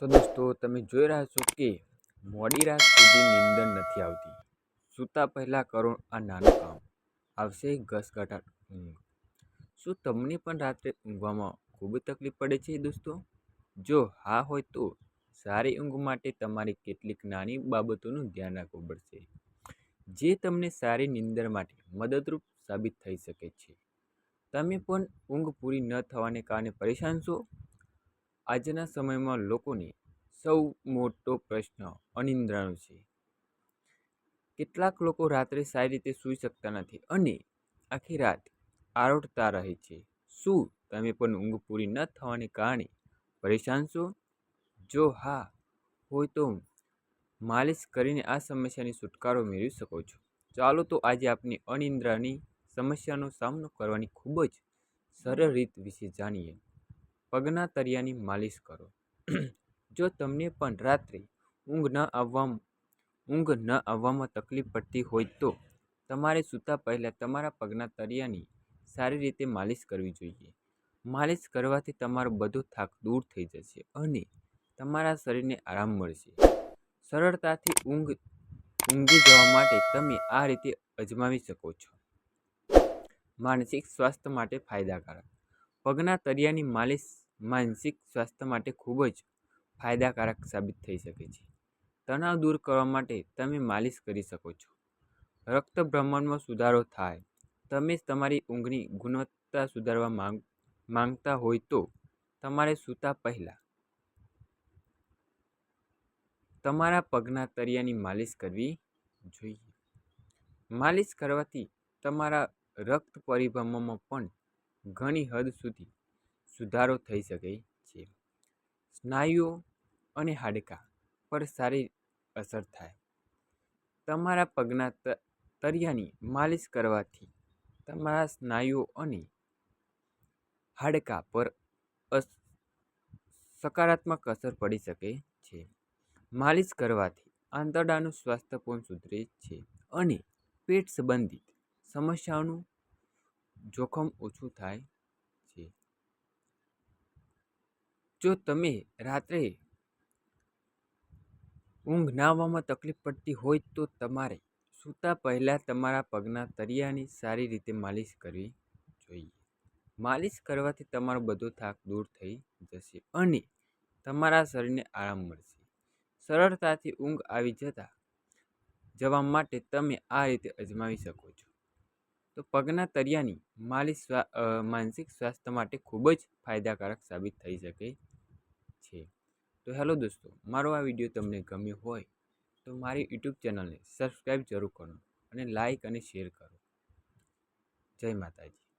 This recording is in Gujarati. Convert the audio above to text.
તો દોસ્તો, તમે જોઈ રહ્યા છો કે મોડી રાત સુધી નીંદર નથી આવતી. સૂતા પહેલાં કરો આ નાનું કામ. આવશે ઘસઘટાટ ઊંઘ. શું તમને પણ રાત્રે ઊંઘવામાં ખૂબ તકલીફ પડે છે દોસ્તો? જો હા હોય તો સારી ઊંઘ માટે તમારે કેટલીક નાની બાબતોનું ધ્યાન રાખવું પડશે. જે તમને સારી નીંદર માટે મદદરૂપ સાબિત થઈ શકે છે. તમે પણ ઊંઘ પૂરી ન થવાને કારણે પરેશાન છો? આજના સમયમાં લોકોને સૌ મોટો પ્રશ્ન અનિંદ્રાનો છે. કેટલાક લોકો રાત્રે સારી રીતે સૂઈ શકતા નથી અને આખી રાત આરોટતા રહે છે. શું તમે પણ ઊંઘ પૂરી ન થવાને કારણે પરેશાન છો? જો હા, હોય તો માલિશ કરીને આ સમસ્યાની છુટકારો મેળવી શકો છો. ચાલો તો આજે આપની અનિંદ્રાની સમસ્યાનો સામનો કરવાની ખૂબ જ સરળ રીત વિશે જાણીએ. પગના તળિયાની માલિશ કરો. જો તમને પણ રાત્રે ઊંઘ ન આવવા ઊંઘ ન આવવામાં તકલીફ પડતી હોય તો તમારે સૂતા પહેલાં તમારા પગના તળિયાની સારી રીતે માલિશ કરવી જોઈએ. માલિશ કરવાથી તમારો બધો થાક દૂર થઈ જશે અને તમારા શરીરને આરામ મળશે. સરળતાથી ઊંઘ, ઊંઘી જવા માટે તમે આ રીતે અજમાવી શકો છો. માનસિક સ્વાસ્થ્ય માટે ફાયદાકારક. પગના તળિયાની માલિશ માનસિક સ્વાસ્થ્ય માટે ખૂબ જ ફાયદાકારક સાબિત થઈ શકે છે. તણાવ દૂર કરવા માટે તમે માલિશ કરી શકો છો. રક્ત ભ્રમણમાં સુધારો થાય. તમે તમારી ઊંઘની ગુણવત્તા સુધારવા માંગ, માંગતા હોય તો તમારે સૂતા પહેલાં તમારા પગના તળિયાની માલિશ કરવી જોઈએ. માલિશ કરવાથી તમારા રક્ત પરિભ્રમણમાં પણ ઘણી હદ સુધી સુધારો થઈ શકે છે. સ્નાયુઓ અને હાડકાં પર સારી અસર થાય. તમારા પગના તળિયાની માલિશ કરવાથી તમારા સ્નાયુઓ અને હાડકાં પર સકારાત્મક અસર પડી શકે છે. માલિશ કરવાથી આંતરડાનું સ્વાસ્થ્ય પણ સુધરે છે અને પેટ સંબંધિત સમસ્યાઓનું જોખમ ઓછું થાય છે જો તમે રાત્રે ઊંઘ ના આવવામાં તકલીફ પડતી હોય તો તમારે સૂતા પહેલાં તમારા પગના તળિયાની સારી રીતે માલિશ કરવી જોઈએ. માલિશ કરવાથી તમારો બધો થાક દૂર થઈ જશે અને તમારા શરીરને આરામ મળશે. સરળતાથી ઊંઘ આવી જતા જવા માટે તમે આ રીતે અજમાવી શકો છો. તો પગના તળિયાની માલિશ માનસિક સ્વાસ્થ્ય માટે ખૂબ જ ફાયદાકારક સાબિત થઈ શકે છે. તો હેલો દોસ્તો, મારો આ વીડિયો તમને ગમ્યો હોય તો મારી યુટ્યુબ ચેનલને સબસ્ક્રાઈબ જરૂર કરો અને લાઈક અને શેર કરો. જય માતાજી.